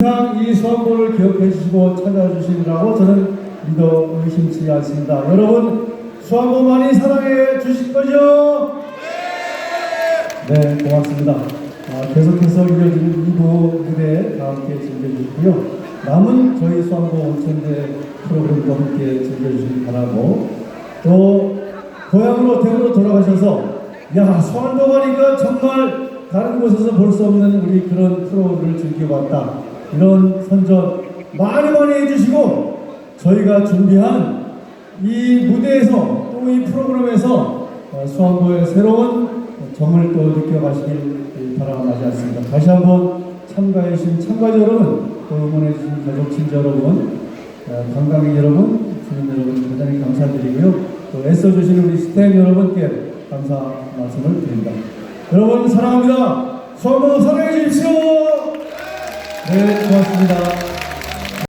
항상 이 수업을 기억해 주시고 찾아 주시리라고 저는 믿어 의심치 않습니다. 여러분 수학고 많이 사랑해 주실 거죠? 네, 고맙습니다. 아, 계속해서 이어지는 2부 무대 다 함께 즐겨주시고요. 남은 저희 수학고 온천대 프로그램도 함께 즐겨주시기 바라고 또 고향으로 대구로 돌아가셔서 야 수학고 가니까 정말 다른 곳에서 볼 수 없는 우리 그런 프로를 즐겨봤다. 이런 선전 많이 많이 해주시고 저희가 준비한 이 무대에서 또 이 프로그램에서 어, 수학고의 새로운 정을 또 느껴가시길 바람하지 않습니다. 다시 한번 참가해주신 참가자 여러분, 또 응원해주신 가족, 친지 여러분, 어, 관광객 여러분, 주민 여러분 대단히 감사드리고요. 또 애써주신 우리 스태프 여러분께 감사 말씀을 드립니다. 여러분 사랑합니다. 수학고 사랑해 주십시오. 네, 고맙습니다.